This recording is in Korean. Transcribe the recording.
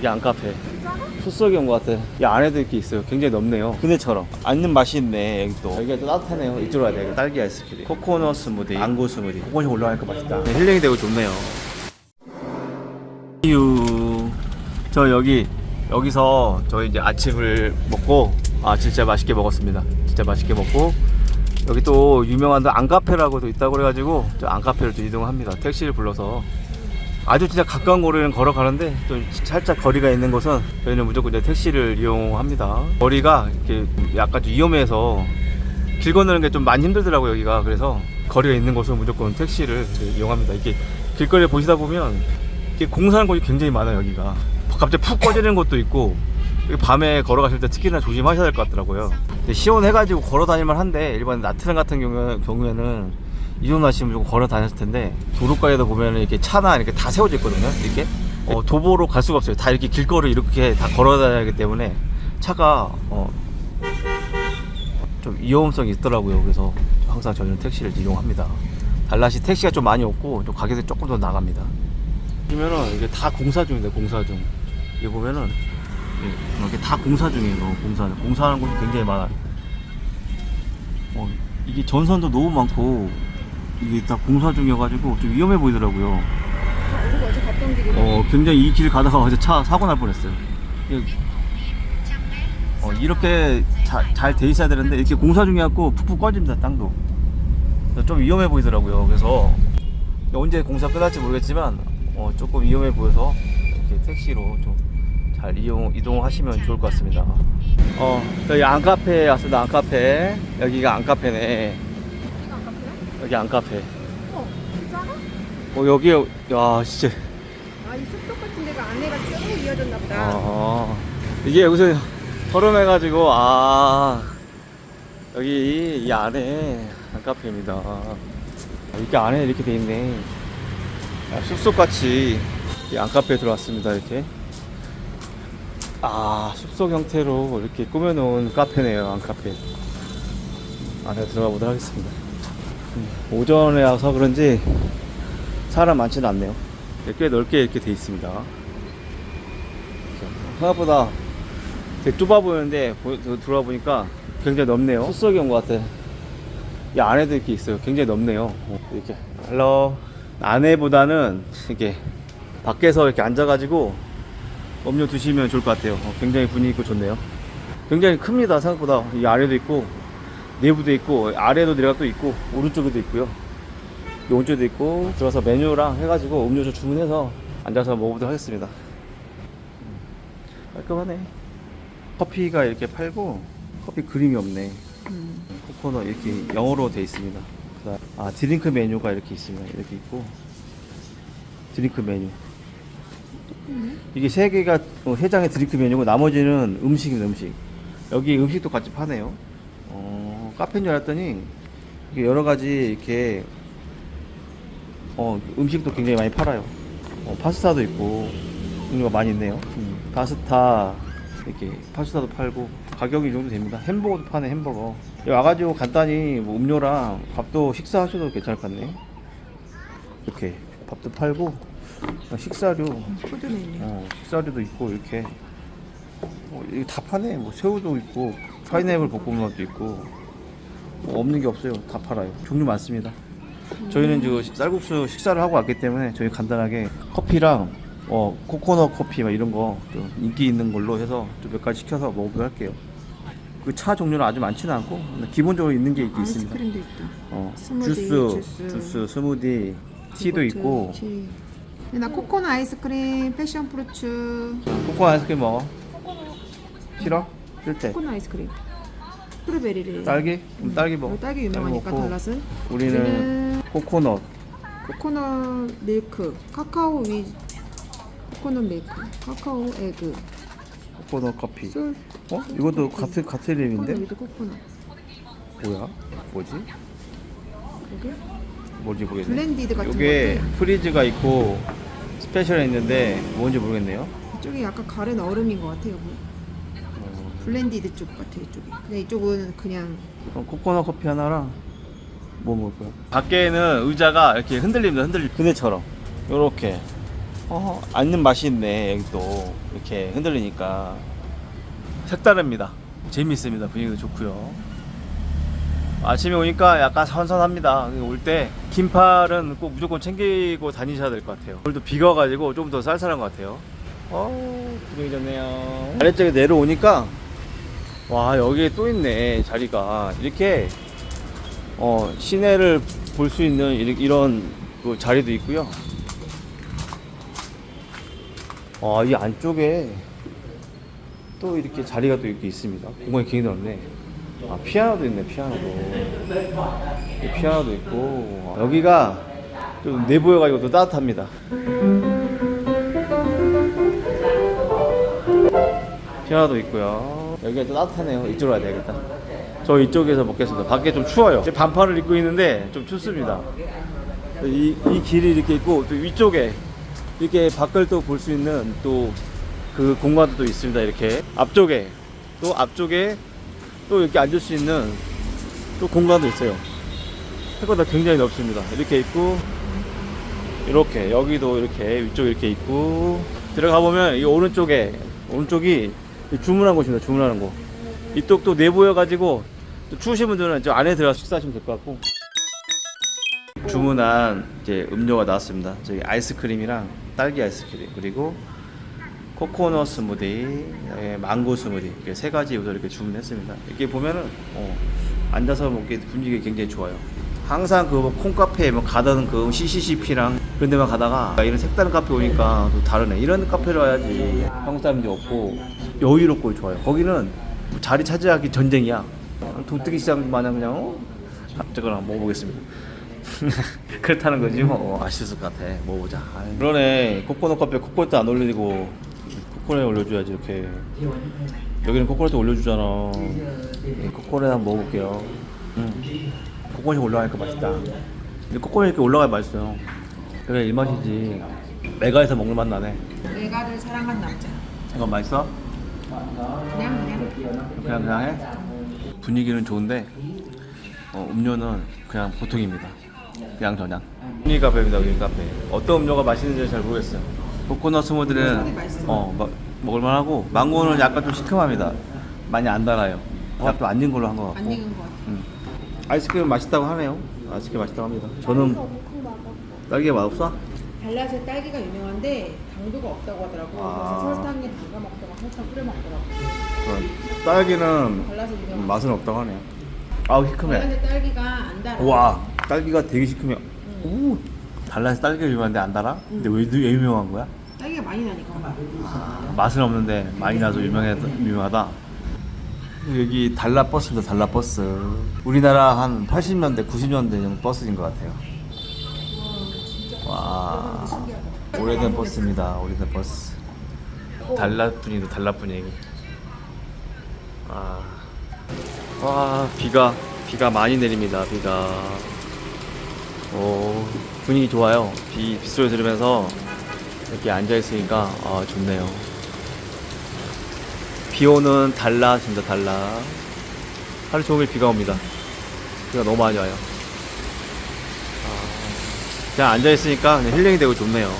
여기 안카페. 풋석이 온 것 같아. 이 안에도 이렇게 있어요. 굉장히 넓네요. 그네처럼. 앉는 맛이 있네, 여기 또. 여기가 또 따뜻하네요. 이쪽으로 와야 돼. 딸기 아이스크림. 코코넛 스무디. 망고 스무디. 코코넛 올라가니까 맛있다. 네, 힐링이 되고 좋네요. 유. 저 여기, 여기서 저희 이제 아침을 먹고, 아, 진짜 맛있게 먹었습니다. 진짜 맛있게 먹고, 여기 또 유명한 안카페라고 도 있다고 그래가지고, 저 안카페를 또 이동합니다. 택시를 불러서. 아주 진짜 가까운 거리는 걸어가는데 좀 살짝 거리가 있는 곳은 저희는 무조건 이제 택시를 이용합니다. 거리가 이렇게 약간 좀 위험해서 길 건너는 게 좀 많이 힘들더라고요 여기가 그래서 거리가 있는 곳은 무조건 택시를 이용합니다. 이게 길거리에 보시다 보면 이게 공사하는 곳이 굉장히 많아요 여기가 갑자기 푹 꺼지는 곳도 있고 밤에 걸어가실 때 특히나 조심하셔야 될 것 같더라고요. 시원해가지고 걸어 다닐만 한데 일반 나트랑 같은 경우, 경우에는 이동하시면 좀 걸어 다녔을 텐데 도로가에도 보면 이렇게 차나 이렇게 다 세워져 있거든요. 이렇게 어, 도보로 갈 수가 없어요. 다 이렇게 길거리 이렇게 다 걸어 다녀야 하기 때문에 차가 어, 좀 위험성이 있더라고요. 그래서 항상 저희는 택시를 이용합니다. 달라시 택시가 좀 많이 없고 좀 가격이 조금 더 나갑니다. 보면은 이게 다 공사 중인데 공사 중. 이게 보면은 예, 이렇게 다 공사 중이에요. 공사 공사하는 곳이 굉장히 많아요. 어, 이게 전선도 너무 많고 이게 다 공사 중이어가지고 좀 위험해 보이더라고요. 어, 굉장히 이 길 가다가 어제 차 사고 날 뻔했어요. 이게, 어, 이렇게 잘 돼 있어야 되는데 이렇게 공사 중이갖고 푹푹 꺼집니다 땅도. 좀 위험해 보이더라고요. 그래서 언제 공사 끝날지 모르겠지만 어, 조금 위험해 보여서 이렇게 택시로 좀 잘 이용 이동하시면 좋을 것 같습니다. 어, 여기 안카페에 왔습니다. 안카페 여기가 안카페네. 여기 안카페. 어, 진짜가? 어 여기 야 진짜. 아, 이 숲속 같은 데가 안에가 쭉 이어졌나 보다. 아, 이게 여기서 걸음해가지고 아 여기 이 안에 한 카페입니다. 아, 이게 안에 이렇게 돼 있네. 아, 숲속같이 이 안카페에 들어왔습니다. 이렇게. 아 숲속 형태로 이렇게 꾸며놓은 카페네요. 안카페. 안에 들어가 보도록 하겠습니다. 음, 오전에 와서 그런지 사람 많지는 않네요. 꽤 넓게 이렇게 돼 있습니다. 생각보다 되게 좁아 보이는데 보- 들어와 보니까 굉장히 넓네요. 숲속에 온 것 같아. 이 안에도 이렇게 있어요. 굉장히 넓네요. 어, 이렇게. 헬로. 안에보다는 이렇게 밖에서 이렇게 앉아가지고 음료 드시면 좋을 것 같아요. 어, 굉장히 분위기 있고 좋네요. 굉장히 큽니다. 생각보다. 이 아래도 있고 내부도 있고 아래도 내려가 또 있고 오른쪽에도 있고요. 이 오른쪽에도 있고 들어서 메뉴랑 해가지고 음료수 주문해서 앉아서 먹어보도록 하겠습니다. 깔끔하네. 커피가 이렇게 팔고 커피 그림이 없네. 음. 코코넛 이렇게 영어로 돼 있습니다. 그다음 아 드링크 메뉴가 이렇게 있습니다. 이렇게 있고 드링크 메뉴. 이게 세 개가 어, 세 장의 드링크 메뉴고 나머지는 음식입니다. 음식. 여기 음식도 같이 파네요. 어, 카페인 줄 알았더니 이게 여러 가지 이렇게 어, 음식도 굉장히 많이 팔아요. 어, 파스타도 있고 종류가 많이 있네요. 음, 파스타 이렇게 파스타도 팔고 가격이 이 정도 됩니다. 햄버거도 파네 햄버거. 여기 와가지고 간단히 뭐 음료랑 밥도 식사하셔도 괜찮을 것 같네. 이렇게 밥도 팔고 식사류 메뉴. 어, 식사류도 있고 이렇게 어, 이거 다 파네. 뭐 새우도 있고 파인애플 볶음밥도 있고 뭐 없는 게 없어요. 다 팔아요. 종류 많습니다. 저희는 지금 쌀국수 식사를 하고 왔기 때문에 저희 간단하게 커피랑 어, 코코넛 커피 막 이런 거 좀 인기 있는 걸로 해서 좀 몇 가지 시켜서 먹어보도록 할게요. 그 차 종류는 아주 많지는 않고 기본적으로 있는 게 있긴 있습니다. 아이스크림도 있다. 어, 스무디, 주스, 주스. 주스, 스무디, 티도 있고 티. 나 코코넛 아이스크림, 패션 프루츠, 코코넛 아이스크림 먹어. 싫어? 싫대. 코코넛 아이스크림. 스트로베리를. 딸기? 그럼 딸기 먹어. 딸기 유명하니까 먹고. 달랏은. 우리는 우리는 코코넛. 코코넛 밀크, 카카오 위 코코넛 밀크, 카카오 에그, 코코넛 커피. 솔. 어? 이것도 같은 같은 이름인데? 위드 코코넛. 뭐야? 뭐지? 이게 뭔지 모르겠네. 블렌디드 같은 이게 것들. 프리즈가 있고 스페셜에 있는데 뭔지 모르겠네요. 이쪽이 약간 가른 얼음인 것 같아요. 어, 블렌디드 쪽 같아 이쪽이. 근데 이쪽은 그냥 그럼 코코넛 커피 하나랑 뭐 먹을 거야? 밖에는 의자가 이렇게 흔들립니다. 흔들리 그네처럼. 요렇게. 어, 앉는 맛이 있네 여기 또 이렇게 흔들리니까. 색다릅니다. 재밌습니다. 분위기도 좋고요. 아침에 오니까 약간 선선합니다. 올 때 긴팔은 꼭 무조건 챙기고 다니셔야 될 것 같아요. 오늘도 비가 와가지고 좀 더 쌀쌀한 것 같아요. 어 분위기 좋네요. 아래쪽에 내려오니까 와 여기에 또 있네 자리가 이렇게 어 시내를 볼 수 있는 이- 이런 그 자리도 있고요 아, 이 안쪽에 또 이렇게 자리가 또 이렇게 있습니다. 공간이 굉장히 넓네. 아, 피아노도 있네, 피아노도. 이 피아노도 있고. 여기가 좀 내보여가지고 또 따뜻합니다. 피아노도 있고요. 여기가 또 따뜻하네요. 이쪽으로 가야 되겠다. 저 이쪽에서 먹겠습니다. 밖에 좀 추워요. 제 반팔을 입고 있는데 좀 춥습니다. 이, 이 길이 이렇게 있고 또 위쪽에 이렇게 밖을 또 볼 수 있는 또 그 공간도 또 있습니다. 이렇게 앞쪽에 또 앞쪽에 또 이렇게 앉을 수 있는 또 공간도 있어요. 생각보다 굉장히 넓습니다. 이렇게 있고 이렇게 여기도 이렇게 위쪽 이렇게 있고 들어가 보면 이 오른쪽에 오른쪽이 주문한 곳입니다. 주문하는 곳. 이쪽 또 내보여 가지고 또 추우신 분들은 저 안에 들어가 서 식사하시면 될 것 같고 주문한 이제 음료가 나왔습니다. 저기 아이스크림이랑 딸기 아이스크림 그리고 코코넛 스무디, 예, 망고 스무디 이렇게 세 가지 우선 이렇게 주문했습니다. 이렇게 보면은 어, 앉아서 먹기 분위기 굉장히 좋아요. 항상 그 콩카페 뭐 가던 그 CCCP랑 그런 데만 가다가 이런 색다른 카페 오니까 또 다르네. 이런 카페로 와야지 한국 사람들이 없고 여유롭고 좋아요. 거기는 뭐 자리 차지하기 전쟁이야. 도떼기 시장 마냥 그냥 어? 저거나 먹어보겠습니다. 그렇다는 거지 뭐 어, 아쉬웠을 것 같아 먹어보자 아이, 그러네 코코넛 커피에 코코넛 안 올리고 코코넛 올려줘야지 이렇게 여기는 코코넛 올려주잖아 예, 코코넛 한번 먹어볼게요 음. 코코넛이 올라가니까 맛있다 근데 코코넛 이렇게 올라가야 맛있어요 그래 이 맛이지 메가에서 먹는 맛 나네 내가를 사랑한 남자. 이거 맛있어? 그냥 그냥. 그냥 그냥 해? 분위기는 좋은데 어, 음료는 그냥 보통입니다. 그냥 저냥. 위 카페입니다. 위 카페. 어떤 음료가 맛있는지 잘 모르겠어요. 코코넛 스무디는 어 마- 먹을만하고 망고는 약간 좀 시큼합니다. 많이 안 달아요. 약간 안 익은 걸로 한것 같고. 안 익은 것 같아. 음. 아이스크림 맛있다고 하네요. 아이스크림 맛있다고 합니다. 저는 딸기 맛없어? 달랏의 딸기가 유명한데 당도가 없다고 하더라고. 아. 그래서 설탕에 담가 먹다가 설탕 뿌려 먹더라고. 어, 딸기는 유명한. 맛은 없다고 하네요. 아우 시큼해. 달랏의 딸기가 안 달아. 와 딸기가 되게 시큼해. 오 달라서 딸기가 유명한데 안 달아? 근데 왜, 왜 유명한 거야? 딸기가 많이 나니까. 맛은 없는데 많이 나서 유명해 유명하다. 여기 달라 버스입니다. 달라 버스. 우리나라 한 80년대, 90년대 정도 버스인 것 같아요. 와 오래된 버스입니다. 오래된 버스. 달라뿐이도 달라뿐이. 아, 와 비가 비가 많이 내립니다. 비가. 오 분위기 좋아요. 비 빗소리 들으면서 이렇게 앉아 있으니까 아 좋네요. 비 오는 달라진다 달라. 하루 종일 비가 옵니다. 비가 너무 많이 와요. 아, 그냥 앉아 있으니까 그냥 힐링이 되고 좋네요.